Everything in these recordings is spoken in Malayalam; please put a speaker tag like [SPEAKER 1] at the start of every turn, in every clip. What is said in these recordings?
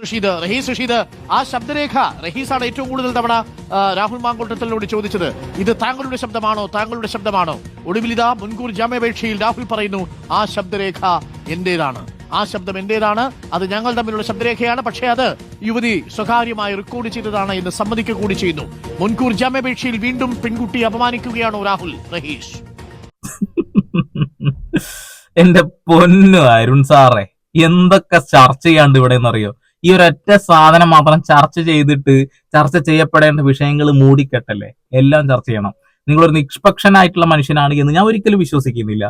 [SPEAKER 1] റഷീദ് റഹീസ് റഷീദ് ആ ശബ്ദരേഖ റഹീസാണ് ഏറ്റവും കൂടുതൽ തവണ രാഹുൽ മാങ്കൂട്ടത്തിനോട് ചോദിച്ചത്. ഇത് താങ്കളുടെ ശബ്ദമാണോ? താങ്കളുടെ ശബ്ദമാണോ? ഒടുവിലിതാ മുൻകൂർ ജാമ്യാപേക്ഷയിൽ രാഹുൽ പറയുന്നു ആ ശബ്ദരേഖ എന്റേതാണ്. ആ ശബ്ദം എന്റേതാണ്? അത് ഞങ്ങൾ തമ്മിലുള്ള ശബ്ദരേഖയാണ്. പക്ഷേ അത് യുവതി സ്വകാര്യമായി റെക്കോർഡ് ചെയ്തതാണ് എന്ന് സമ്മതിക്കുക കൂടി ചെയ്യുന്നു. മുൻകൂർ ജാമ്യാപേക്ഷയിൽ വീണ്ടും പെൺകുട്ടിയെ അപമാനിക്കുകയാണോ രാഹുൽ റഹീഷ്
[SPEAKER 2] എന്റെ പൊന്നു അരുൺ സാറേ എന്തൊക്കെ ചർച്ച ചെയ്യാണ്ട് ഇവിടെ എന്നറിയോ? ഈ ഒരൊറ്റ സാധനം മാത്രം ചർച്ച ചെയ്തിട്ട് ചർച്ച ചെയ്യപ്പെടേണ്ട വിഷയങ്ങൾ മൂടിക്കെട്ടല്ലേ? എല്ലാം ചർച്ച ചെയ്യണം. നിങ്ങളൊരു നിഷ്പക്ഷനായിട്ടുള്ള മനുഷ്യനാണ് എന്ന് ഞാൻ ഒരിക്കലും വിശ്വസിക്കുന്നില്ല.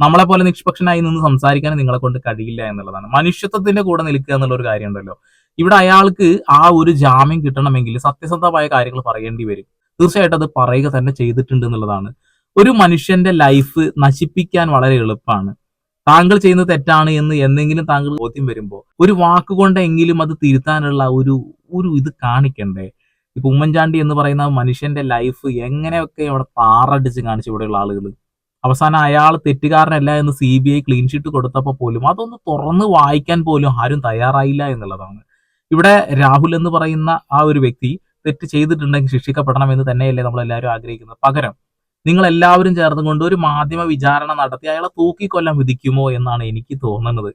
[SPEAKER 2] നമ്മളെ പോലെ നിഷ്പക്ഷനായി നിന്ന് സംസാരിക്കാൻ നിങ്ങളെ കൊണ്ട് കഴിയില്ല എന്നുള്ളതാണ്. മനുഷ്യത്വത്തിന്റെ കൂടെ നിൽക്കുക എന്നുള്ള ഒരു കാര്യമുണ്ടല്ലോ. ഇവിടെ അയാൾക്ക് ആ ഒരു ജാമ്യം കിട്ടണമെങ്കിൽ സത്യസന്ധമായ കാര്യങ്ങൾ പറയേണ്ടി വരും. തീർച്ചയായിട്ടും അത് പറയുക തന്നെ ചെയ്തിട്ടുണ്ട് എന്നുള്ളതാണ്. ഒരു മനുഷ്യന്റെ ലൈഫ് നശിപ്പിക്കാൻ വളരെ എളുപ്പമാണ്. താങ്കൾ ചെയ്യുന്നത് തെറ്റാണ് എന്ന് എന്തെങ്കിലും താങ്കൾ ബോധ്യം വരുമ്പോൾ ഒരു വാക്കുകൊണ്ടെങ്കിലും അത് തിരുത്താനുള്ള ഒരു ഒരു ഇത് കാണിക്കണ്ടേ? ഇപ്പൊ ഉമ്മൻചാണ്ടി എന്ന് പറയുന്ന മനുഷ്യന്റെ ലൈഫ് എങ്ങനെയൊക്കെ അവിടെ താറടിച്ച് കാണിച്ചു ഇവിടെയുള്ള ആളുകൾ? അവസാനം അയാൾ തെറ്റുകാരനല്ല എന്ന് C B I clean sheet കൊടുത്തപ്പോൾ പോലും അതൊന്ന് തുറന്ന് വായിക്കാൻ പോലും ആരും തയ്യാറായില്ല എന്നുള്ളതാണ്. ഇവിടെ രാഹുൽ എന്ന് പറയുന്ന ആ ഒരു വ്യക്തി തെറ്റ് ചെയ്തിട്ടുണ്ടെങ്കിൽ ശിക്ഷിക്കപ്പെടണം എന്ന് തന്നെയല്ലേ നമ്മൾ എല്ലാവരും ആഗ്രഹിക്കുന്നത്. പകരം നിങ്ങൾ എല്ലാവരും ചേർന്നുകൊണ്ട് ഒരു മാധ്യമ വിചാരണ നടത്തി അയാളെ തൂക്കിക്കൊല്ലാൻ വിധിക്കുമോ എന്നാണ് എനിക്ക് തോന്നുന്നത്.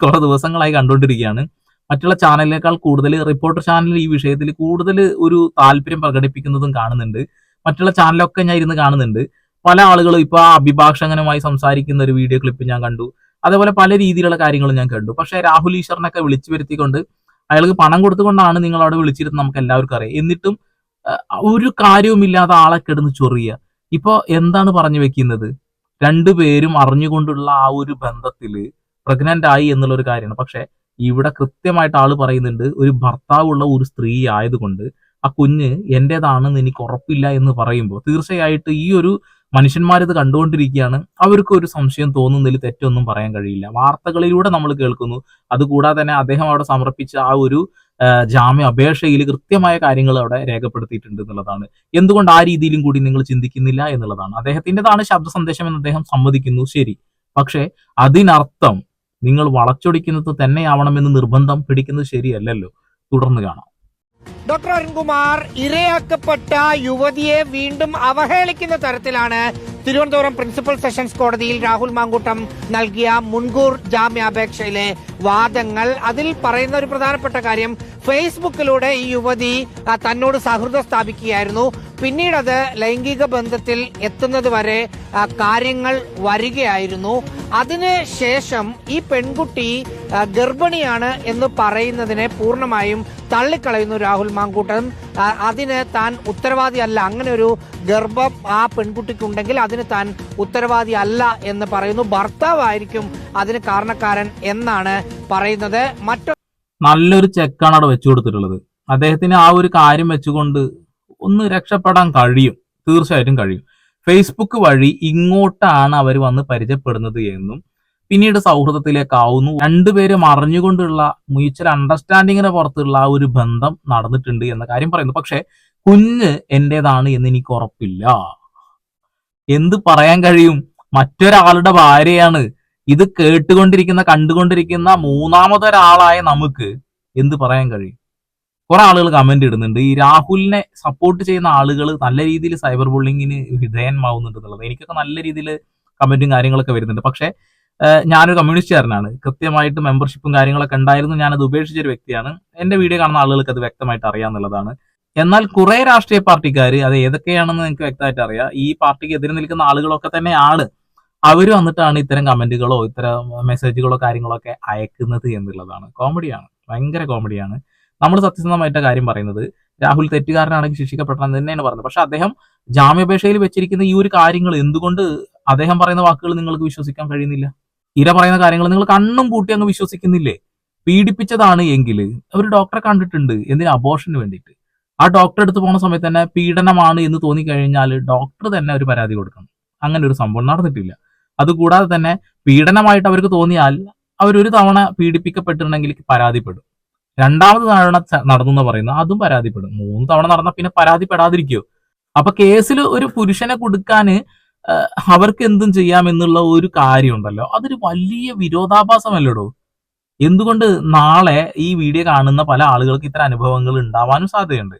[SPEAKER 2] കുറെ ദിവസങ്ങളായി കണ്ടുകൊണ്ടിരിക്കുകയാണ്. മറ്റുള്ള ചാനലിനേക്കാൾ കൂടുതൽ റിപ്പോർട്ടർ ചാനൽ ഈ വിഷയത്തിൽ കൂടുതൽ ഒരു താല്പര്യം പ്രകടിപ്പിക്കുന്നതും കാണുന്നുണ്ട്. മറ്റുള്ള ചാനലൊക്കെ ഞാൻ ഇരുന്ന് കാണുന്നുണ്ട്. പല ആളുകളും ഇപ്പൊ ആ അഭിഭാഷകനുമായി സംസാരിക്കുന്ന ഒരു വീഡിയോ ക്ലിപ്പ് ഞാൻ കണ്ടു. അതേപോലെ പല രീതിയിലുള്ള കാര്യങ്ങളും ഞാൻ കണ്ടു. പക്ഷെ രാഹുൽ ഈശ്വറിനൊക്കെ വിളിച്ചു വരുത്തിക്കൊണ്ട് അയാൾക്ക് പണം കൊടുത്തുകൊണ്ടാണ് നിങ്ങൾ അവിടെ വിളിച്ചിരുന്നത് നമുക്ക് എല്ലാവർക്കും അറിയാം. എന്നിട്ടും ഒരു കാര്യവുമില്ലാതെ ആളെ കിടന്ന് ചൊറിയുക. ഇപ്പൊ എന്താണ് പറഞ്ഞു വെക്കുന്നത്? രണ്ടുപേരും അറിഞ്ഞുകൊണ്ടുള്ള ആ ഒരു ബന്ധത്തിൽ പ്രഗ്നന്റ് ആയി എന്നുള്ള ഒരു കാര്യമാണ്. പക്ഷെ ഇവിടെ കൃത്യമായിട്ട് ആൾ പറയുന്നുണ്ട് ഒരു ഭർത്താവുള്ള ഒരു സ്ത്രീ ആയതുകൊണ്ട് ആ കുഞ്ഞ് എന്റേതാണെന്ന് എനിക്ക് ഉറപ്പില്ല എന്ന് പറയുമ്പോൾ തീർച്ചയായിട്ടും ഈ ഒരു മനുഷ്യന്മാരിത് കണ്ടുകൊണ്ടിരിക്കുകയാണ്. അവർക്ക് ഒരു സംശയം തോന്നുന്നതിൽ തെറ്റൊന്നും പറയാൻ കഴിയില്ല. വാർത്തകളിലൂടെ നമ്മൾ കേൾക്കുന്നു. അതുകൂടാതെ തന്നെ അദ്ദേഹം അവിടെ സമർപ്പിച്ച ആ ഒരു ജാമ്യ അപേക്ഷയിൽ കൃത്യമായ കാര്യങ്ങൾ അവിടെ രേഖപ്പെടുത്തിയിട്ടുണ്ട് എന്നുള്ളതാണ്. എന്തുകൊണ്ട് ആ രീതിയിലും കൂടി നിങ്ങൾ ചിന്തിക്കുന്നില്ല എന്നുള്ളതാണ്. അദ്ദേഹത്തിന്റെതാണ് ശബ്ദ സന്ദേശം എന്ന് അദ്ദേഹം സമ്മതിക്കുന്നു ശരി. പക്ഷേ അതിനർത്ഥം നിങ്ങൾ വളച്ചൊടിക്കുന്നത് തന്നെയാവണമെന്ന് നിർബന്ധം പിടിക്കുന്നത് ശരിയല്ലല്ലോ. തുടർന്ന് കാണാം.
[SPEAKER 3] ഡോക്ടർ അരുൺകുമാർ ഇരയാക്കപ്പെട്ട യുവതിയെ വീണ്ടും അവഹേളിക്കുന്ന തരത്തിലാണ് തിരുവനന്തപുരം പ്രിൻസിപ്പൽ സെഷൻസ് കോടതിയിൽ രാഹുൽ മാങ്കൂട്ടം നൽകിയ മുൻകൂർ ജാമ്യാപേക്ഷയിലെ വാദങ്ങൾ. അതിൽ പറയുന്ന ഒരു പ്രധാനപ്പെട്ട കാര്യം ഫേസ്ബുക്കിലൂടെ ഈ യുവതി തന്നോട് സൗഹൃദം സ്ഥാപിക്കുകയായിരുന്നു. പിന്നീട് അത് ലൈംഗിക ബന്ധത്തിൽ എത്തുന്നത് വരെ കാര്യങ്ങൾ വരികയായിരുന്നു. അതിന് ശേഷം ഈ പെൺകുട്ടി ഗർഭിണിയാണ് എന്ന് പറയുന്നതിനെ പൂർണമായും തള്ളിക്കളയുന്നു രാഹുൽ മാങ്കൂട്ടൻ ആ, അതിന് താൻ ഉത്തരവാദി അല്ല. അങ്ങനെ ഒരു ഗർഭം ആ പെൺകുട്ടിക്കുണ്ടെങ്കിൽ അതിന് താൻ ഉത്തരവാദി അല്ല എന്ന് പറയുന്നു. ഭർത്താവായിരിക്കും അതിന് കാരണക്കാരൻ എന്നാണ് പറയുന്നത്. മറ്റു
[SPEAKER 2] നല്ലൊരു ചെക്കാണ് അവിടെ വെച്ചു കൊടുത്തിട്ടുള്ളത്. അദ്ദേഹത്തിന് ആ ഒരു കാര്യം വെച്ചുകൊണ്ട് ഒന്ന് രക്ഷപ്പെടാൻ കഴിയും. തീർച്ചയായിട്ടും കഴിയും. ഫേസ്ബുക്ക് വഴി ഇങ്ങോട്ടാണ് അവർ വന്ന് പരിചയപ്പെടുന്നത് എന്നും പിന്നീട് സൗഹൃദത്തിലേക്കാവുന്നു. രണ്ടുപേരും അറിഞ്ഞുകൊണ്ടുള്ള മ്യൂച്വൽ അണ്ടർസ്റ്റാൻഡിങ്ങിന് പുറത്തുള്ള ആ ഒരു ബന്ധം നടന്നിട്ടുണ്ട് എന്ന കാര്യം പറയുന്നു. പക്ഷെ കുഞ്ഞ് എന്റേതാണ് എന്ന് എനിക്ക് ഉറപ്പില്ല. എന്ത് പറയാൻ കഴിയും? മറ്റൊരാളുടെ ഭാര്യയാണ്. ഇത് കേട്ടുകൊണ്ടിരിക്കുന്ന കണ്ടുകൊണ്ടിരിക്കുന്ന മൂന്നാമതൊരാളായ നമുക്ക് എന്ത് പറയാൻ കഴിയും? കുറെ ആളുകൾ കമന്റ് ഇടുന്നുണ്ട്. ഈ രാഹുലിനെ സപ്പോർട്ട് ചെയ്യുന്ന ആളുകൾ നല്ല രീതിയിൽ സൈബർ ബുള്ളിങ്ങിന് വിധേയന്മാവുന്നുണ്ട് എന്നുള്ളത്. എനിക്കൊക്കെ നല്ല രീതിയിൽ കമന്റും കാര്യങ്ങളൊക്കെ വരുന്നുണ്ട്. പക്ഷെ ഞാനൊരു കമ്മ്യൂണിസ്റ്റുകാരനാണ് കൃത്യമായിട്ട് മെമ്പർഷിപ്പും കാര്യങ്ങളൊക്കെ ഉണ്ടായിരുന്നു. ഞാനത് ഉപേക്ഷിച്ച ഒരു വ്യക്തിയാണ്. എന്റെ വീഡിയോ കാണുന്ന ആളുകൾക്ക് അത് വ്യക്തമായിട്ട് അറിയാന്നുള്ളതാണ് എന്നാൽ കുറെ രാഷ്ട്രീയ പാർട്ടിക്കാർ അത് ഏതൊക്കെയാണെന്ന് നിങ്ങൾക്ക് വ്യക്തമായിട്ട് അറിയാം. ഈ പാർട്ടിക്ക് എതിരെ നിൽക്കുന്ന ആളുകളൊക്കെ തന്നെ തന്നെയാണ് അവർ വന്നിട്ടാണ് ഇത്തരം കമന്റുകളോ ഇത്തരം മെസ്സേജുകളോ കാര്യങ്ങളൊക്കെ അയക്കുന്നത് എന്നുള്ളതാണ്. കോമഡിയാണ്. ഭയങ്കര കോമഡിയാണ്. നമ്മൾ സത്യസന്ധമായിട്ട കാര്യം പറയുന്നത്. രാഹുൽ തെറ്റുകാരനാണെങ്കിൽ ശിക്ഷിക്കപ്പെടണം എന്ന് തന്നെയാണ് പറഞ്ഞത്. പക്ഷെ അദ്ദേഹം ജാമ്യാപേക്ഷയിൽ വെച്ചിരിക്കുന്ന ഈ ഒരു കാര്യങ്ങൾ എന്തുകൊണ്ട് അദ്ദേഹം പറയുന്ന വാക്കുകൾ നിങ്ങൾക്ക് വിശ്വസിക്കാൻ കഴിയുന്നില്ല? ഇര പറയുന്ന കാര്യങ്ങൾ നിങ്ങൾ കണ്ണും പൂട്ടി അങ്ങ് വിശ്വസിക്കുന്നില്ലേ? പീഡിപ്പിച്ചതാണ് എങ്കിൽ അവർ ഡോക്ടറെ കണ്ടിട്ടുണ്ട് എന്തിനാ? അബോഷന് വേണ്ടിയിട്ട്. ആ ഡോക്ടറെ അടുത്ത് പോകുന്ന സമയത്ത് തന്നെ പീഡനമാണ് എന്ന് തോന്നിക്കഴിഞ്ഞാൽ ഡോക്ടർ തന്നെ ഒരു പരാതി കൊടുക്കണം. അങ്ങനെ ഒരു സംഭവം നടന്നിട്ടില്ല. അതുകൂടാതെ തന്നെ പീഡനമായിട്ട് അവർക്ക് തോന്നിയാൽ അവരൊരു തവണ പീഡിപ്പിക്കപ്പെട്ടിട്ടുണ്ടെങ്കിൽ പരാതിപ്പെടും. രണ്ടാമത് തവണ നടന്നു എന്ന് പറയുന്നത് അതും പരാതിപ്പെടും. മൂന്ന് തവണ നടന്ന പിന്നെ പരാതിപ്പെടാതിരിക്കോ? അപ്പൊ കേസിൽ ഒരു പുരുഷനെ കൊടുക്കാന് ആഹ്, അവർക്ക് എന്തും ചെയ്യാമെന്നുള്ള ഒരു കാര്യം ഉണ്ടല്ലോ അതൊരു വലിയ വിരോധാഭാസമല്ലടോ? എന്തുകൊണ്ട് നാളെ ഈ വീഡിയോ കാണുന്ന പല ആളുകൾക്ക് ഇത്തരം അനുഭവങ്ങൾ ഉണ്ടാവാനും സാധ്യതയുണ്ട്?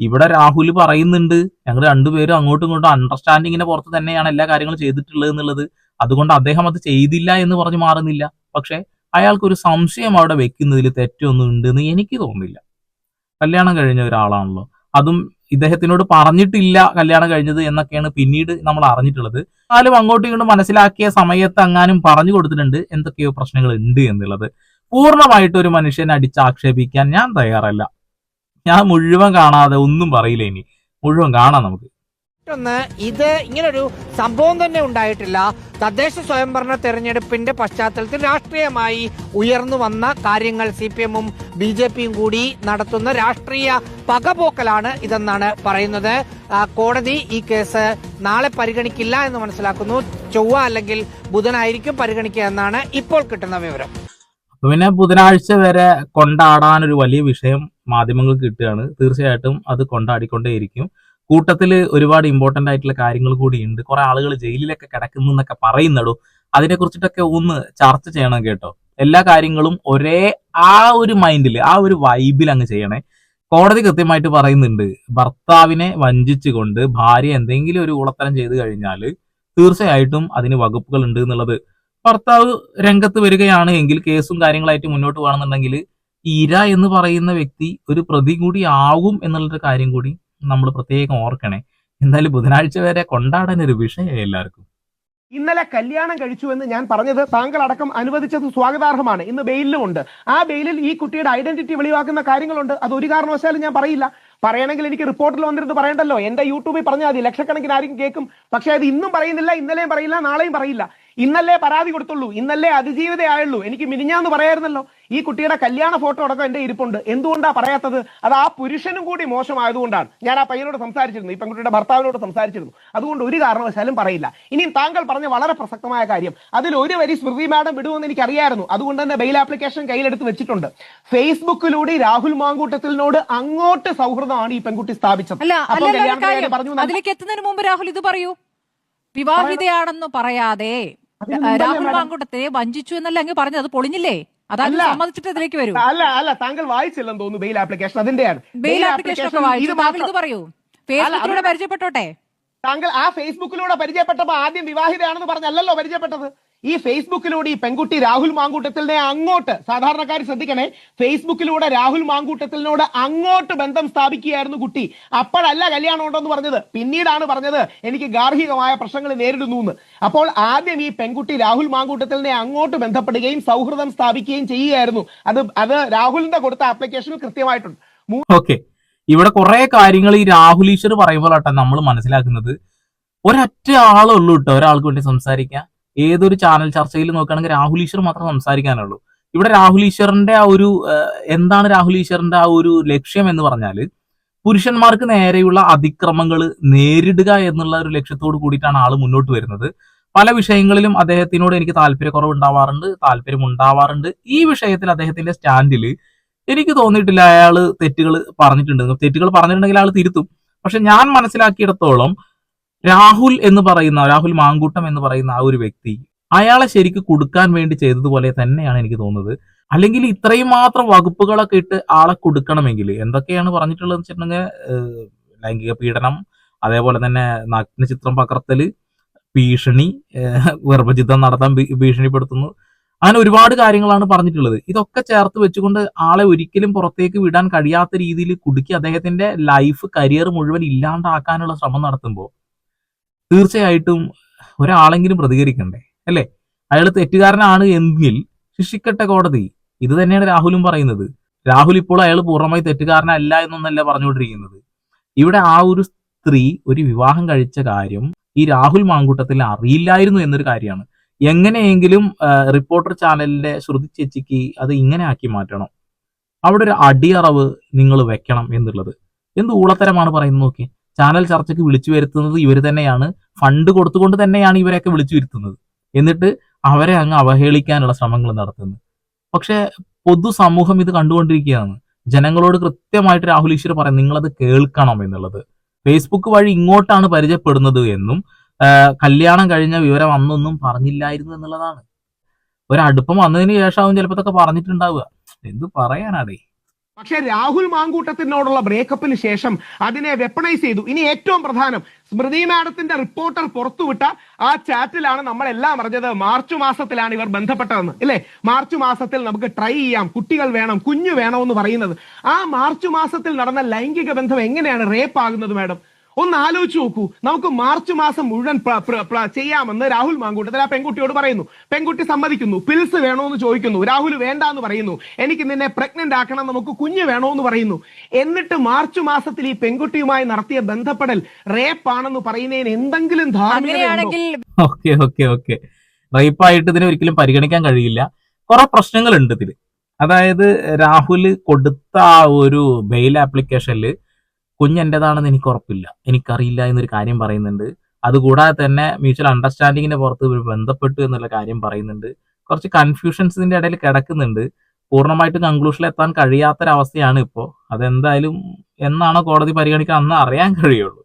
[SPEAKER 2] ഇവിടെ രാഹുൽ പറയുന്നുണ്ട് ഞങ്ങൾ രണ്ടുപേരും അങ്ങോട്ടും ഇങ്ങോട്ടും അണ്ടർസ്റ്റാൻഡിങ്ങിന്റെ പുറത്ത് തന്നെയാണ് എല്ലാ കാര്യങ്ങളും ചെയ്തിട്ടുള്ളത് എന്നുള്ളത്. അതുകൊണ്ട് അദ്ദേഹം അത് ചെയ്തില്ല എന്ന് പറഞ്ഞു മാറുന്നില്ല. പക്ഷെ അയാൾക്ക് ഒരു സംശയം അവിടെ വെക്കുന്നതിൽ തെറ്റൊന്നും ഉണ്ടെന്ന് എനിക്ക് തോന്നുന്നില്ല. കല്യാണം കഴിഞ്ഞ ഒരാളാണല്ലോ. അതും ഇദ്ദേഹത്തിനോട് പറഞ്ഞിട്ടില്ല കല്യാണം കഴിഞ്ഞത് എന്നൊക്കെയാണ് പിന്നീട് നമ്മൾ അറിഞ്ഞിട്ടുള്ളത്. എന്നാലും അങ്ങോട്ടും ഇങ്ങോട്ടും മനസ്സിലാക്കിയ സമയത്ത് അങ്ങാനും പറഞ്ഞു കൊടുത്തിട്ടുണ്ട് എന്തൊക്കെയോ പ്രശ്നങ്ങൾ ഉണ്ട് എന്നുള്ളത്. പൂർണമായിട്ട് ഒരു മനുഷ്യനെ അടിച്ചാക്ഷേപിക്കാൻ ഞാൻ തയ്യാറല്ല. ഞാൻ മുഴുവൻ കാണാതെ ഒന്നും പറയില്ല ഇനി. മുഴുവൻ കാണാം നമുക്ക്.
[SPEAKER 3] മറ്റൊന്ന് ഇത് ഇങ്ങനൊരു സംഭവം തന്നെ ഉണ്ടായിട്ടില്ല. തദ്ദേശ സ്വയംഭരണ തെരഞ്ഞെടുപ്പിന്റെ പശ്ചാത്തലത്തിൽ രാഷ്ട്രീയമായി ഉയർന്നു വന്ന കാര്യങ്ങൾ സി പി എമ്മും ബി ജെ പിയും കൂടി നടത്തുന്ന രാഷ്ട്രീയ പകപോക്കലാണ് ഇതെന്നാണ് പറയുന്നത്. കോടതി ഈ കേസ് നാളെ പരിഗണിക്കില്ല എന്ന് മനസ്സിലാക്കുന്നു. ചൊവ്വ അല്ലെങ്കിൽ ബുധനായിരിക്കും പരിഗണിക്കുക എന്നാണ് ഇപ്പോൾ കിട്ടുന്ന വിവരം.
[SPEAKER 2] പിന്നെ ബുധനാഴ്ച വരെ കൊണ്ടാടാൻ ഒരു വലിയ വിഷയം മാധ്യമങ്ങൾ കിട്ടുകയാണ്. തീർച്ചയായിട്ടും അത് കൊണ്ടാടിക്കൊണ്ടേയിരിക്കും. കൂട്ടത്തിൽ ഒരുപാട് ഇമ്പോർട്ടന്റ് ആയിട്ടുള്ള കാര്യങ്ങൾ കൂടി ഉണ്ട് കുറെ ആളുകൾ ജയിലിലൊക്കെ കിടക്കുന്നു എന്നൊക്കെ പറയുന്നടോ അതിനെ കുറിച്ചിട്ടൊക്കെ ഒന്ന് ചർച്ച ചെയ്യണം കേട്ടോ. എല്ലാ കാര്യങ്ങളും ഒരേ ആ ഒരു മൈൻഡിൽ ആ ഒരു വൈബിൽ അങ്ങ് ചെയ്യണേ. കോടതി കൃത്യമായിട്ട് പറയുന്നുണ്ട് ഭർത്താവിനെ വഞ്ചിച്ചുകൊണ്ട് ഭാര്യ എന്തെങ്കിലും ഒരു ഉളത്തരം ചെയ്തു കഴിഞ്ഞാൽ തീർച്ചയായിട്ടും അതിന് വകുപ്പുകൾ ഉണ്ട് എന്നുള്ളത്. ഭർത്താവ് രംഗത്ത് വരികയാണ് എങ്കിൽ കേസും കാര്യങ്ങളായിട്ട് മുന്നോട്ട് പോകണമെന്നുണ്ടെങ്കിൽ ഇര എന്ന് പറയുന്ന വ്യക്തി ഒരു പ്രതി കൂടി ആകും എന്നുള്ളൊരു കാര്യം കൂടി നമ്മൾ പ്രത്യേകം ഓർക്കണേ. എന്തായാലും ബുധനാഴ്ച വരെ കൊണ്ടാടാൻ ഒരു വിഷയം എല്ലാവർക്കും.
[SPEAKER 4] ഇന്നലെ കല്യാണം കഴിച്ചു എന്ന് ഞാൻ പറഞ്ഞത് താങ്കൾ അടക്കം അനുവദിച്ചത് സ്വാഗതാർഹമാണ്. ഇന്ന് ബെയിലും ഉണ്ട് ആ ബെയിലിൽ ഈ കുട്ടിയുടെ ഐഡന്റിറ്റി വെളിവാക്കുന്ന കാര്യങ്ങളുണ്ട്. അത് ഒരു കാരണവശാലും ഞാൻ പറയില്ല. പറയണമെങ്കിൽ എനിക്ക് റിപ്പോർട്ടിൽ വന്നിരുന്ന് പറയണ്ടല്ലോ. എന്റെ യൂട്യൂബിൽ പറഞ്ഞാൽ മതി. ലക്ഷക്കണക്കിന് ആരും കേൾക്കും. പക്ഷേ അത് ഇന്നും പറയുന്നില്ല ഇന്നലെയും പറയില്ല നാളെയും പറയില്ല. ഇന്നല്ലേ പരാതി കൊടുത്തുള്ളൂ ഇന്നല്ലേ അതിജീവിതയായുള്ളൂ എനിക്ക് മിനിഞ്ഞാന്ന് പറയായിരുന്നല്ലോ ഈ കുട്ടിയുടെ കല്യാണ ഫോട്ടോ അടക്കം എന്റെ ഇരിപ്പുണ്ട്. എന്തുകൊണ്ടാ പറയാത്തത്? അത് ആ പുരുഷനും കൂടി മോശമായതുകൊണ്ടാണ്. ഞാൻ ആ പയ്യനോട് സംസാരിച്ചിരുന്നു ഈ പെൺകുട്ടിയുടെ ഭർത്താവിനോട് സംസാരിച്ചിരുന്നു. അതുകൊണ്ട് ഒരു കാരണവശാലും പറയില്ല. ഇനിയും താങ്കൾ പറഞ്ഞ വളരെ പ്രസക്തമായ കാര്യം. അതിൽ ഒരു വരി സ്മൃതി മാഡം വിടുമെന്ന് എനിക്ക് അറിയായിരുന്നു അതുകൊണ്ട് തന്നെ ബെയിൽ ആപ്ലിക്കേഷൻ കയ്യിലെടുത്ത് വെച്ചിട്ടുണ്ട്. ഫേസ്ബുക്കിലൂടെ രാഹുൽ മാങ്കൂട്ടത്തിനോട് അങ്ങോട്ട് സൗഹൃദമാണ് ഈ പെൺകുട്ടി സ്ഥാപിച്ചത്.
[SPEAKER 5] അതിലേക്ക് എത്തുന്നതിന് മുമ്പ് രാഹുൽ ഇത് പറയൂ. വിവാഹിതയാണെന്ന് പറയാതെ രാഹുൽ മാങ്കൂട്ടത്തെ വഞ്ചിച്ചു എന്നല്ല അങ്ങ് പറഞ്ഞത്? അത് പൊളിഞ്ഞില്ലേ
[SPEAKER 4] അല്ല.
[SPEAKER 5] സമ്മതിച്ചിട്ട് ഇതിലേക്ക് വരൂ.
[SPEAKER 4] അല്ല അല്ല താങ്കൾ വായിച്ചില്ലെന്ന് തോന്നുന്നു ബെയിൽ ആപ്ലിക്കേഷൻ. അതിന്റെയാണ്.
[SPEAKER 5] ബെയിൽ ആപ്ലിക്കേഷൻ ഒക്കെ വായിച്ചു.
[SPEAKER 4] ഇത്
[SPEAKER 5] താങ്കൾ ഇത് പറയൂ. ഫേസ്ബുക്കിലൂടെ പരിചയപ്പെട്ടോട്ടെ?
[SPEAKER 4] താങ്കൾ ആ ഫേസ്ബുക്കിലൂടെ പരിചയപ്പെട്ടപ്പോ ആദ്യം വിവാഹിതയാണെന്ന് പറഞ്ഞല്ലല്ലോ പരിചയപ്പെട്ടത്. ഈ ഫേസ്ബുക്കിലൂടെ ഈ പെൺകുട്ടി രാഹുൽ മാങ്കൂട്ടത്തിനെ അങ്ങോട്ട് സാധാരണക്കാർ ശ്രദ്ധിക്കണേ ഫേസ്ബുക്കിലൂടെ രാഹുൽ മാങ്കൂട്ടത്തിനോട് അങ്ങോട്ട് ബന്ധം സ്ഥാപിക്കുകയായിരുന്നു കുട്ടി. അപ്പോഴല്ല കല്യാണം ഉണ്ടെന്ന് പറഞ്ഞത്. പിന്നീടാണ് പറഞ്ഞത് എനിക്ക് ഗാർഹികമായ പ്രശ്നങ്ങൾ നേരിടുന്നു എന്ന്. അപ്പോൾ ആദ്യം ഈ പെൺകുട്ടി രാഹുൽ മാങ്കൂട്ടത്തിനെ അങ്ങോട്ട് ബന്ധപ്പെടുകയും സൗഹൃദം സ്ഥാപിക്കുകയും ചെയ്യുകയായിരുന്നു. അത് അത് രാഹുലിന്റെ കൊടുത്ത ആപ്ലിക്കേഷനിൽ കൃത്യമായിട്ടുണ്ട്.
[SPEAKER 2] ഓക്കെ. ഇവിടെ കുറെ കാര്യങ്ങൾ ഈ രാഹുൽ ഈശ്വർ പറയുമ്പോഴാട്ടെ നമ്മൾ മനസ്സിലാക്കുന്നത്. ഒരൊറ്റ ആളുള്ളൂ കേട്ടോ. ഒരാൾക്ക് വേണ്ടി സംസാരിക്കാൻ. ഏതൊരു ചാനൽ ചർച്ചയിൽ നോക്കുകയാണെങ്കിൽ രാഹുൽ ഈശ്വർ മാത്രം സംസാരിക്കാനുള്ളൂ. ഇവിടെ രാഹുൽ ഈശ്വറിന്റെ ആ ഒരു എന്താണ് രാഹുൽ ഈശ്വറിന്റെ ആ ഒരു ലക്ഷ്യം എന്ന് പറഞ്ഞാൽ പുരുഷന്മാർക്ക് നേരെയുള്ള അതിക്രമങ്ങൾ നേരിടുക എന്നുള്ള ഒരു ലക്ഷ്യത്തോട് കൂടിയിട്ടാണ് ആൾ മുന്നോട്ട് വരുന്നത്. പല വിഷയങ്ങളിലും അദ്ദേഹത്തിനോട് എനിക്ക് താല്പര്യക്കുറവ് ഉണ്ടാവാറുണ്ട് താല്പര്യം ഉണ്ടാവാറുണ്ട് ഈ വിഷയത്തിൽ അദ്ദേഹത്തിന്റെ സ്റ്റാൻഡിൽ എനിക്ക് തോന്നിയിട്ടില്ല അയാൾ തെറ്റുകൾ പറഞ്ഞിട്ടുണ്ട് തെറ്റുകൾ പറഞ്ഞിട്ടുണ്ടെങ്കിൽ അയാൾ തിരുത്തും. പക്ഷെ ഞാൻ മനസ്സിലാക്കിയിടത്തോളം രാഹുൽ എന്ന് പറയുന്ന രാഹുൽ മാങ്കൂട്ടം എന്ന് പറയുന്ന ആ ഒരു വ്യക്തി അയാളെ ശരിക്ക് കൊടുക്കാൻ വേണ്ടി ചെയ്തതുപോലെ തന്നെയാണ് എനിക്ക് തോന്നുന്നത്. അല്ലെങ്കിൽ ഇത്രയും മാത്രം വകുപ്പുകളൊക്കെ ഇട്ട് ആളെ കൊടുക്കണമെങ്കിൽ എന്തൊക്കെയാണ് പറഞ്ഞിട്ടുള്ളത് വെച്ചിട്ടുണ്ടെങ്കിൽ ലൈംഗിക പീഡനം അതേപോലെ തന്നെ നഗ്നചിത്രം പകർത്തൽ ഭീഷണി ഗർഭചിത്രം നടത്താൻ ഭീഷണിപ്പെടുത്തുന്നു. അങ്ങനെ ഒരുപാട് കാര്യങ്ങളാണ് പറഞ്ഞിട്ടുള്ളത്. ഇതൊക്കെ ചേർത്ത് വെച്ചുകൊണ്ട് ആളെ ഒരിക്കലും പുറത്തേക്ക് വിടാൻ കഴിയാത്ത രീതിയിൽ കുടുക്കി അദ്ദേഹത്തിന്റെ ലൈഫ് കരിയർ മുഴുവൻ ഇല്ലാണ്ടാക്കാനുള്ള ശ്രമം നടത്തുമ്പോൾ തീർച്ചയായിട്ടും ഒരാളെങ്കിലും പ്രതികരിക്കണ്ടേ? അല്ലേ? അയാൾ തെറ്റുകാരനാണ് എങ്കിൽ ശിക്ഷിക്കട്ടെ കോടതി. ഇത് തന്നെയാണ് രാഹുലും പറയുന്നത്. രാഹുൽ ഇപ്പോൾ അയാൾ പൂർണമായി തെറ്റുകാരനല്ല എന്നൊന്നല്ല പറഞ്ഞുകൊണ്ടിരിക്കുന്നത്. ഇവിടെ ആ ഒരു സ്ത്രീ ഒരു വിവാഹം കഴിച്ച കാര്യം ഈ രാഹുൽ മാങ്കൂട്ടത്തിൽ അറിയില്ലായിരുന്നു എന്നൊരു കാര്യമാണ്. എങ്ങനെയെങ്കിലും റിപ്പോർട്ടർ ചാനലിന്റെ ശ്രുതി ചേച്ചിക്ക് അത് ഇങ്ങനെ ആക്കി മാറ്റണം. അവിടെ ഒരു അടിയറവ് നിങ്ങൾ വെക്കണം എന്നുള്ളത്. എന്ത് ഊളത്തരമാണ് പറയുന്നത് നോക്കി ചാനൽ ചർച്ചയ്ക്ക് വിളിച്ചു വരുത്തുന്നത് ഇവർ തന്നെയാണ്. ഫണ്ട് കൊടുത്തുകൊണ്ട് തന്നെയാണ് ഇവരെയൊക്കെ വിളിച്ചു വരുത്തുന്നത്. എന്നിട്ട് അവരെ അങ്ങ് അവഹേളിക്കാനുള്ള ശ്രമങ്ങൾ നടത്തുന്നു. പക്ഷെ പൊതുസമൂഹം ഇത് കണ്ടുകൊണ്ടിരിക്കുകയാണ്. ജനങ്ങളോട് കൃത്യമായിട്ട് രാഹുൽ ഈശ്വർ പറയും നിങ്ങളത് കേൾക്കണം എന്നുള്ളത്. ഫേസ്ബുക്ക് വഴി ഇങ്ങോട്ടാണ് പരിചയപ്പെടുന്നത് എന്നും കല്യാണം കഴിഞ്ഞ വിവരം അന്നൊന്നും പറഞ്ഞില്ലായിരുന്നു എന്നുള്ളതാണ്. ഒരടുപ്പം വന്നതിന് ശേഷം അവൻ ഇതൊക്കെ പറഞ്ഞിട്ടുണ്ടാവുക. എന്ത് പറയാനാടേ?
[SPEAKER 4] പക്ഷേ രാഹുൽ മാങ്കൂട്ടത്തിനോടുള്ള ബ്രേക്കപ്പിന് ശേഷം അതിനെ വെപ്പണൈസ് ചെയ്തു. ഇനി ഏറ്റവും പ്രധാനം സ്മൃതി മാഡത്തിന്റെ റിപ്പോർട്ടർ പുറത്തുവിട്ട ആ ചാറ്റിലാണ് നമ്മൾ എല്ലാം അറിഞ്ഞത്. മാർച്ച് മാസത്തിലാണ് ഇവർ ബന്ധപ്പെട്ടതെന്ന്. ഇല്ലേ? മാർച്ച് മാസത്തിൽ നമുക്ക് ട്രൈ ചെയ്യാം. കുട്ടികൾ വേണം കുഞ്ഞു വേണമെന്ന് പറയുന്നത്. ആ മാർച്ച് മാസത്തിൽ നടന്ന ലൈംഗിക ബന്ധം എങ്ങനെയാണ് റേപ്പ് ആകുന്നത് മാഡം? ഒന്ന് ആലോചിച്ച് നോക്കൂ. നമുക്ക് മാർച്ച് മാസം മുഴുവൻ ചെയ്യാമെന്ന് രാഹുൽ മാങ്കൂട്ടത്തിൽ ആ പെൺകുട്ടിയോട് പറയുന്നു. പെൺകുട്ടി സമ്മതിക്കുന്നു. പിൽസ് വേണോന്ന് ചോദിക്കുന്നു. രാഹുൽ വേണ്ട എന്ന് പറയുന്നു. എനിക്ക് നിന്നെ പ്രഗ്നന്റ് ആക്കണം നമുക്ക് കുഞ്ഞ് വേണോന്ന് പറയുന്നു. എന്നിട്ട് മാർച്ച് മാസത്തിൽ ഈ പെൺകുട്ടിയുമായി നടത്തിയ ബന്ധപ്പെടൽ റേപ്പ് ആണെന്ന് പറയുന്നതിന് എന്തെങ്കിലും
[SPEAKER 2] ഓക്കെ ഓക്കെ ഓക്കെ. റേപ്പായിട്ട് ഇതിനെ ഒരിക്കലും പരിഗണിക്കാൻ കഴിയില്ല. കുറെ പ്രശ്നങ്ങളുണ്ട് ഇതിൽ അതായത് രാഹുൽ കൊടുത്ത ആ ഒരു ബെയിൽ ആപ്ലിക്കേഷനിൽ കുഞ്ഞെന്റെതാണെന്ന് എനിക്ക് ഉറപ്പില്ല എനിക്കറിയില്ല എന്നൊരു കാര്യം പറയുന്നുണ്ട്. അതുകൂടാതെ തന്നെ മ്യൂച്വൽ അണ്ടർസ്റ്റാൻഡിങ്ങിന്റെ പുറത്ത് ബന്ധപ്പെട്ടു എന്നുള്ള കാര്യം പറയുന്നുണ്ട്. കുറച്ച് കൺഫ്യൂഷൻസിന്റെ ഇടയിൽ കിടക്കുന്നുണ്ട്. പൂർണമായിട്ട് കൺക്ലൂഷനിൽ എത്താൻ കഴിയാത്തൊരവസ്ഥയാണ് ഇപ്പോൾ. അതെന്തായാലും എന്നാണോ കോടതി പരിഗണിക്കുക അന്ന് അറിയാൻ കഴിയുള്ളൂ.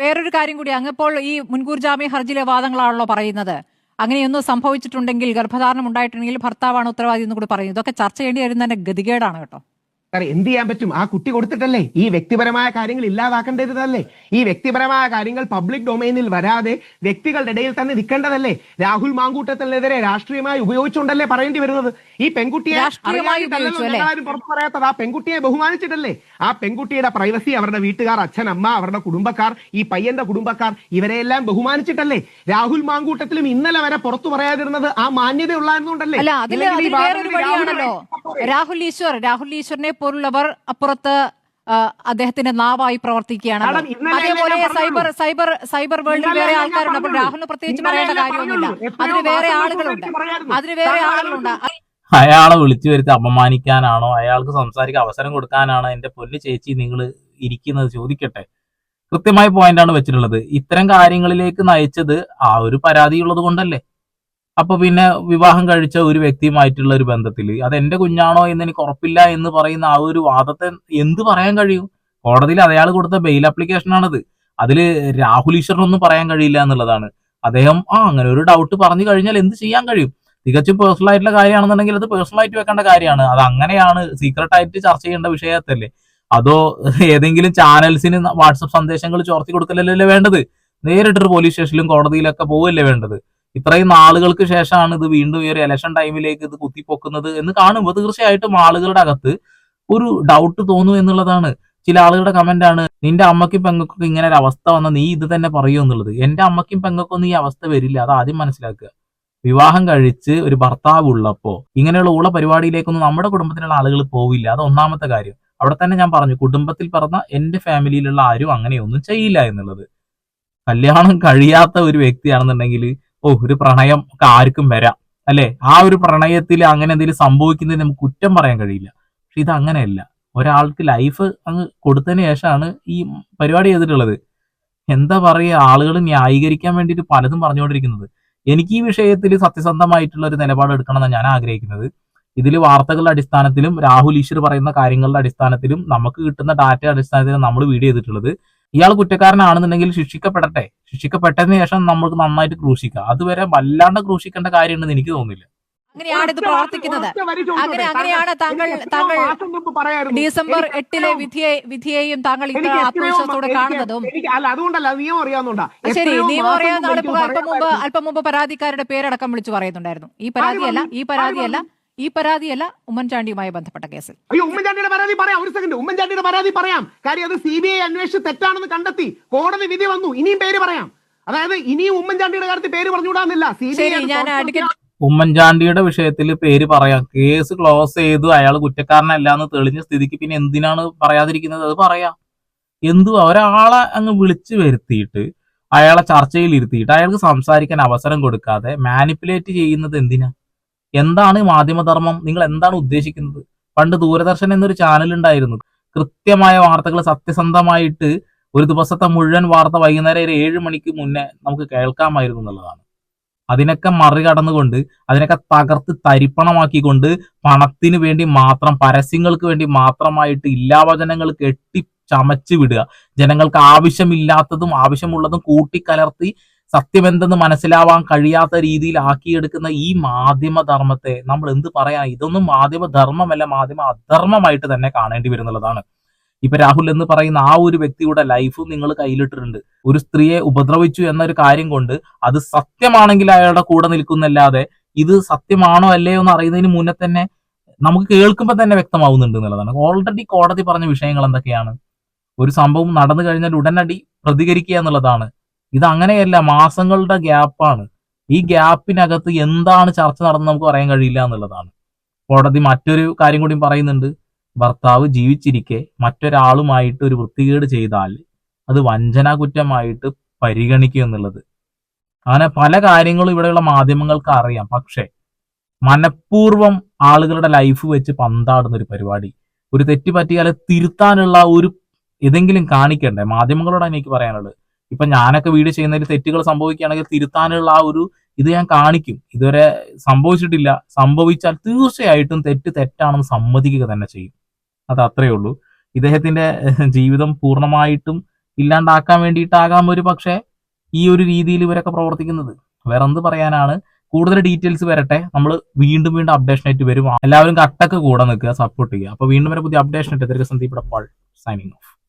[SPEAKER 5] വേറൊരു കാര്യം കൂടി അങ്ങപ്പോൾ ഈ മുൻകൂർ ജാമ്യ ഹർജിയിലെ വാദങ്ങളാണല്ലോ പറയുന്നത്. അങ്ങനെയൊന്നും സംഭവിച്ചിട്ടുണ്ടെങ്കിൽ ഗർഭധാരണം ഉണ്ടായിട്ടുണ്ടെങ്കിൽ ഭർത്താവാണ് ഉത്തരവാദി എന്ന് കൂടി പറയുന്നത് ഇതൊക്കെ ചർച്ച ചെയ്യേണ്ടി വരുന്നതിന്റെ ഗതികേടാണ് കേട്ടോ.
[SPEAKER 4] സാറേ എന്ത് ചെയ്യാൻ പറ്റും? ആ കുട്ടി കൊടുത്തിട്ടല്ലേ? ഈ വ്യക്തിപരമായ കാര്യങ്ങൾ ഇല്ലാതാക്കേണ്ടതല്ലേ ഈ വ്യക്തിപരമായ കാര്യങ്ങൾ പബ്ലിക് ഡൊമൈനിൽ വരാതെ വ്യക്തികളുടെ ഇടയിൽ തന്നെ നിൽക്കേണ്ടതല്ലേ? രാഹുൽ മാങ്കൂട്ടത്തിനെതിരെ രാഷ്ട്രീയമായി ഉപയോഗിച്ചുകൊണ്ടല്ലേ പറയേണ്ടി വരുന്നത്? ഈ പെൺകുട്ടിയെ? ഞങ്ങളാരും പുറത്തു പറയാത്തത്. ആ പെൺകുട്ടിയെ ബഹുമാനിച്ചിട്ടല്ലേ? ആ പെൺകുട്ടിയുടെ പ്രൈവസി അവരുടെ വീട്ടുകാർ അച്ഛൻ അമ്മ അവരുടെ കുടുംബക്കാർ ഈ പയ്യന്റെ കുടുംബക്കാർ ഇവരെല്ലാം ബഹുമാനിച്ചിട്ടല്ലേ? രാഹുൽ മാങ്കൂട്ടത്തിലും ഇന്നലെ വരെ പുറത്തു പറയാതിരുന്നത് ആ മാന്യത ഉള്ളതുകൊണ്ടല്ലേ രാഹുൽ
[SPEAKER 5] ഈശ്വർ രാഹുൽ ഈശ്വറിനെ പോലുള്ളവർ അപ്പുറത്ത് അദ്ദേഹത്തിന്റെ നാവായി
[SPEAKER 4] പ്രവർത്തിക്കുകയാണ്
[SPEAKER 5] അതേപോലെ സൈബർ സൈബർ സൈബർ വേൾഡിൽ വേറെ ആൾക്കാരുണ്ട്. അപ്പോൾ. രാഹുലിന് പ്രത്യേകിച്ച് പറയേണ്ട കാര്യമൊന്നുമില്ല. അതിന് വേറെ ആളുകളുണ്ട്. അതിന് വേറെ ആളുകളുണ്ട്.
[SPEAKER 2] അയാളെ വിളിച്ചു വരുത്തി അപമാനിക്കാനാണോ? അയാൾക്ക് സംസാരിക്കാൻ അവസരം കൊടുക്കാനാണോ? എന്റെ പൊന്നു ചേച്ചി നിങ്ങൾ ഇരിക്കുന്നത്? ചോദിക്കട്ടെ. കൃത്യമായ പോയിന്റാണ് വെച്ചിട്ടുള്ളത്. ഇത്തരം കാര്യങ്ങളിലേക്ക് നയിച്ചത് ആ ഒരു പരാതി ഉള്ളത് കൊണ്ടല്ലേ? അപ്പൊ പിന്നെ വിവാഹം കഴിച്ച ഒരു വ്യക്തിയുമായിട്ടുള്ള ഒരു ബന്ധത്തിൽ അത് എന്റെ കുഞ്ഞാണോ എന്ന് എനിക്ക് ഉറപ്പില്ല എന്ന് പറയുന്ന ആ ഒരു വാദത്തെ എന്ത് പറയാൻ കഴിയും? കോടതിയിൽ അയാൾ കൊടുത്ത ബെയിൽ ആപ്ലിക്കേഷൻ ആണത്. അതിൽ രാഹുൽ ഈശ്വറിനൊന്നും പറയാൻ കഴിയില്ല എന്നുള്ളതാണ്. അദ്ദേഹം ആ അങ്ങനെ ഒരു ഡൗട്ട് പറഞ്ഞു കഴിഞ്ഞാൽ എന്ത് ചെയ്യാൻ കഴിയും? തികച്ചും പേഴ്സണൽ ആയിട്ടുള്ള കാര്യമാണെന്നുണ്ടെങ്കിൽ അത് പേഴ്സണൽ ആയിട്ട് വെക്കേണ്ട കാര്യമാണ്. അത് അങ്ങനെയാണ് സീക്രട്ട് ആയിട്ട് ചർച്ച ചെയ്യേണ്ട വിഷയത്തല്ലേ? അതോ ഏതെങ്കിലും ചാനൽസിന് വാട്സപ്പ് സന്ദേശങ്ങൾ ചോർത്തി കൊടുക്കലല്ലേ വേണ്ടത്? നേരിട്ടൊരു പോലീസ് സ്റ്റേഷനിലും കോടതിയിലൊക്കെ പോവല്ലേ വേണ്ടത്? ഇത്രയും നാളുകൾക്ക് ശേഷമാണ് ഇത് വീണ്ടും ഈ ഒരു ഇലക്ഷൻ ടൈമിലേക്ക് ഇത് കുത്തിപ്പൊക്കുന്നത് എന്ന് കാണുമ്പോൾ തീർച്ചയായിട്ടും ആളുകളുടെ അകത്ത് ഒരു ഡൗട്ട് തോന്നും എന്നുള്ളതാണ്. ചില ആളുകളുടെ കമന്റ് ആണ് നിന്റെ അമ്മയ്ക്കും പെങ്ങൾക്കും ഇങ്ങനെ ഒരു അവസ്ഥ വന്ന നീ ഇത് തന്നെ പറയൂ എന്നുള്ളത്. എന്റെ അമ്മയ്ക്കും പെങ്ങൾക്കൊന്നും ഈ അവസ്ഥ വരില്ല. അത് ആദ്യം മനസ്സിലാക്കുക. വിവാഹം കഴിച്ച് ഒരു ഭർത്താവ് ഉള്ളപ്പോ ഇങ്ങനെയുള്ള ഉള്ള പരിപാടിയിലേക്കൊന്നും നമ്മുടെ കുടുംബത്തിലുള്ള ആളുകൾ പോവില്ല. അത് ഒന്നാമത്തെ കാര്യം. അവിടെ തന്നെ ഞാൻ പറഞ്ഞു കുടുംബത്തിൽ പറഞ്ഞ എന്റെ ഫാമിലിയിലുള്ള ആരും അങ്ങനെയൊന്നും ചെയ്യില്ല എന്നുള്ളത്. കല്യാണം കഴിയാത്ത ഒരു വ്യക്തിയാണെന്നുണ്ടെങ്കിൽ ഓ ഒരു പ്രണയം ഒക്കെ ആർക്കും വരാം. അല്ലെ? ആ ഒരു പ്രണയത്തിൽ അങ്ങനെ എന്തെങ്കിലും സംഭവിക്കുന്നതിന് നമുക്ക് കുറ്റം പറയാൻ കഴിയില്ല. പക്ഷെ ഇത് അങ്ങനെയല്ല ഒരാൾക്ക് ലൈഫ് അങ്ങ് കൊടുത്തതിന് ശേഷമാണ് ഈ പരിപാടി ചെയ്തിട്ടുള്ളത്. എന്താ പറയുക? ആളുകൾ ന്യായീകരിക്കാൻ വേണ്ടിയിട്ട് പലതും പറഞ്ഞുകൊണ്ടിരിക്കുന്നത്. എനിക്ക് ഈ വിഷയത്തിൽ സത്യസന്ധമായിട്ടുള്ള ഒരു നിലപാട് എടുക്കണമെന്നാണ് ഞാൻ ആഗ്രഹിക്കുന്നത്. ഇതിൽ വാർത്തകളുടെ അടിസ്ഥാനത്തിലും രാഹുൽ ഈശ്വർ പറയുന്ന കാര്യങ്ങളുടെ അടിസ്ഥാനത്തിലും നമുക്ക് കിട്ടുന്ന ഡാറ്റ അടിസ്ഥാനത്തിലും നമ്മൾ വീഡിയോ ചെയ്തിട്ടുള്ളത്. ഇയാൾ കുറ്റക്കാരനാണെന്നുണ്ടെങ്കിൽ ശിക്ഷിക്കപ്പെടട്ടെ. ശിക്ഷിക്കപ്പെട്ടതിന് ശേഷം നമ്മൾക്ക് നന്നായിട്ട് ക്രൂശിക്കാം. അതുവരെ വല്ലാണ്ട് ക്രൂശിക്കേണ്ട കാര്യമുണ്ടെന്ന് എനിക്ക് തോന്നുന്നില്ല.
[SPEAKER 5] അങ്ങനെയാണ് ഇത് പ്രവർത്തിക്കുന്നത്. അങ്ങനെ അങ്ങനെയാണ് താങ്കൾ താങ്കൾ. ഡിസംബർ എട്ടിലെ വിധിയെ വിധിയെയും താങ്കൾ ഇത്ര ആത്മവിശ്വാസത്തോടെ കാണുന്നതും
[SPEAKER 4] അതുകൊണ്ടല്ല നിയമം
[SPEAKER 5] ശരി നിയമം അറിയാവുന്ന ആളിപ്പോ അല്പം മുമ്പ്. അല്പം മുമ്പ് പരാതിക്കാരുടെ പേരടക്കം വിളിച്ചു പറയുന്നുണ്ടായിരുന്നു. ഈ പരാതിയല്ല ഈ പരാതിയല്ല ഈ പരാതിയല്ല ഉമ്മൻചാണ്ടിയുമായി ബന്ധപ്പെട്ട കേസിൽ.
[SPEAKER 4] അയ്യോ ഉമ്മൻചാണ്ടിയുടെ പരാതി പറയാം. ഒരു സെക്കൻഡ് ഉമ്മൻചാണ്ടിയുടെ പരാതി പറയാം. കാര്യം അത് സി ബി ഐ അന്വേഷിച്ച് തെറ്റാണെന്ന് കണ്ടെത്തി. കോടതി വിധി വന്നു. ഇനിയും പേര് പറയാം. അതായത് ഇനിയും ഉമ്മൻചാണ്ടിയുടെ കാര്യത്തിൽ പേര് പറഞ്ഞുകൂടാന്നില്ല. സി ബി
[SPEAKER 5] ഐ
[SPEAKER 2] ഉമ്മൻചാണ്ടിയുടെ വിഷയത്തിൽ പേര് പറയാം. കേസ് ക്ലോസ് ചെയ്തു അയാൾ കുറ്റക്കാരനല്ല എന്ന് തെളിഞ്ഞ സ്ഥിതിക്ക് പിന്നെ എന്തിനാണ് പറയാതിരിക്കുന്നത്? അത് പറയാം. എന്തു ഒരാളെ അങ്ങ് വിളിച്ചു വരുത്തിയിട്ട് അയാളെ ചർച്ചയിൽ ഇരുത്തിയിട്ട് അയാൾക്ക് സംസാരിക്കാൻ അവസരം കൊടുക്കാതെ മാനിപ്പുലേറ്റ് ചെയ്യുന്നത് എന്തിനാ? എന്താണ് മാധ്യമധർമ്മം? നിങ്ങൾ എന്താണ് ഉദ്ദേശിക്കുന്നത്? പണ്ട് ദൂരദർശൻ എന്നൊരു ചാനൽ ഉണ്ടായിരുന്നു. കൃത്യമായ വാർത്തകൾ സത്യസന്ധമായിട്ട് ഒരു ദിവസത്തെ മുഴുവൻ വാർത്ത വൈകുന്നേരം ഒരു ഏഴ് മണിക്ക് മുന്നേ നമുക്ക് കേൾക്കാമായിരുന്നു എന്നുള്ളതാണ്. അതിനൊക്കെ മറികടന്നുകൊണ്ട് അതിനൊക്കെ തകർത്ത് തരിപ്പണമാക്കിക്കൊണ്ട് പണത്തിന് വേണ്ടി മാത്രം പരസ്യങ്ങൾക്ക് വേണ്ടി മാത്രമായിട്ട് ഇല്ലാവചനങ്ങൾ കെട്ടി ചമച്ചു വിടുക. ജനങ്ങൾക്ക് ആവശ്യമില്ലാത്തതും ആവശ്യമുള്ളതും കൂട്ടിക്കലർത്തി സത്യമെന്തെന്ന് മനസ്സിലാവാൻ കഴിയാത്ത രീതിയിൽ ആക്കിയെടുക്കുന്ന ഈ മാധ്യമധർമ്മത്തെ നമ്മൾ എന്ത് പറയാ? ഇതൊന്നും മാധ്യമധർമ്മമല്ല മാധ്യമ അധർമ്മമായിട്ട് തന്നെ കാണേണ്ടി വരുന്നുള്ളതാണ് ഇപ്പൊ രാഹുൽ എന്ന് പറയുന്ന ആ ഒരു വ്യക്തിയുടെ ലൈഫും നിങ്ങൾ കയ്യിലിട്ടിട്ടുണ്ട്. ഒരു സ്ത്രീയെ ഉപദ്രവിച്ചു എന്നൊരു കാര്യം കൊണ്ട് അത് സത്യമാണെങ്കിൽ അയാളുടെ കൂടെ നിൽക്കുന്നല്ലാതെ ഇത് സത്യമാണോ അല്ലയോ എന്ന് അറിയുന്നതിന് മുന്നേ തന്നെ നമുക്ക് കേൾക്കുമ്പോൾ തന്നെ വ്യക്തമാവുന്നുണ്ട് എന്നുള്ളതാണ്. ഓൾറെഡി കോടതി പറഞ്ഞ വിഷയങ്ങൾ എന്തൊക്കെയാണ്? ഒരു സംഭവം നടന്നു കഴിഞ്ഞാൽ ഉടനടി പ്രതികരിക്കുക എന്നുള്ളതാണ്. ഇത് അങ്ങനെയല്ല മാസങ്ങളുടെ ഗ്യാപ്പാണ് ഈ ഗ്യാപ്പിനകത്ത് എന്താണ് ചർച്ച നടന്ന് നമുക്ക് പറയാൻ കഴിയില്ല എന്നുള്ളതാണ്. കോടതി മറ്റൊരു കാര്യം കൂടി പറയുന്നുണ്ട്. ഭർത്താവ് ജീവിച്ചിരിക്കെ മറ്റൊരാളുമായിട്ട് ഒരു വൃത്തികേട് ചെയ്താൽ അത് വഞ്ചനാ കുറ്റമായിട്ട് പരിഗണിക്കുക എന്നുള്ളത്. അങ്ങനെ പല കാര്യങ്ങളും ഇവിടെയുള്ള മാധ്യമങ്ങൾക്ക് അറിയാം. പക്ഷേ മനഃപൂർവം ആളുകളുടെ ലൈഫ് വെച്ച് പന്താടുന്ന ഒരു പരിപാടി. ഒരു തെറ്റ് പറ്റിയാൽ തിരുത്താനുള്ള ഒരു ഏതെങ്കിലും കാണിക്കണ്ടേ? മാധ്യമങ്ങളോടാണ് എനിക്ക് പറയാനുള്ളത്. ഇപ്പൊ ഞാനൊക്കെ വീഡിയോ ചെയ്യുന്നതിൽ തെറ്റുകൾ സംഭവിക്കുകയാണെങ്കിൽ തിരുത്താനുള്ള ആ ഒരു ഇത് ഞാൻ കാണിക്കും. ഇതുവരെ സംഭവിച്ചിട്ടില്ല. സംഭവിച്ചാൽ തീർച്ചയായിട്ടും തെറ്റ് തെറ്റാണെന്ന് സമ്മതിക്കുക തന്നെ ചെയ്യും. അത് അത്രയേ ഉള്ളൂ. ഇദ്ദേഹത്തിന്റെ ജീവിതം പൂർണമായിട്ടും ഇല്ലാണ്ടാക്കാൻ വേണ്ടിയിട്ടാകാം ഒരു പക്ഷേ ഈ ഒരു രീതിയിൽ ഇവരൊക്കെ പ്രവർത്തിക്കുന്നത്. വേറെ എന്ത് പറയാനാണ്? കൂടുതൽ ഡീറ്റെയിൽസ് വരട്ടെ. നമ്മൾ വീണ്ടും വീണ്ടും അപ്ഡേഷൻ ആയിട്ട് വരും. എല്ലാവരും കട്ടൊക്കെ കൂടെ നിൽക്കുക സപ്പോർട്ട് ചെയ്യുക. അപ്പോൾ വീണ്ടും വരെ പുതിയ അപ്ഡേഷൻ ആയിട്ട് സന്ദീപ് പാൾ സൈനിങ് ഓഫ്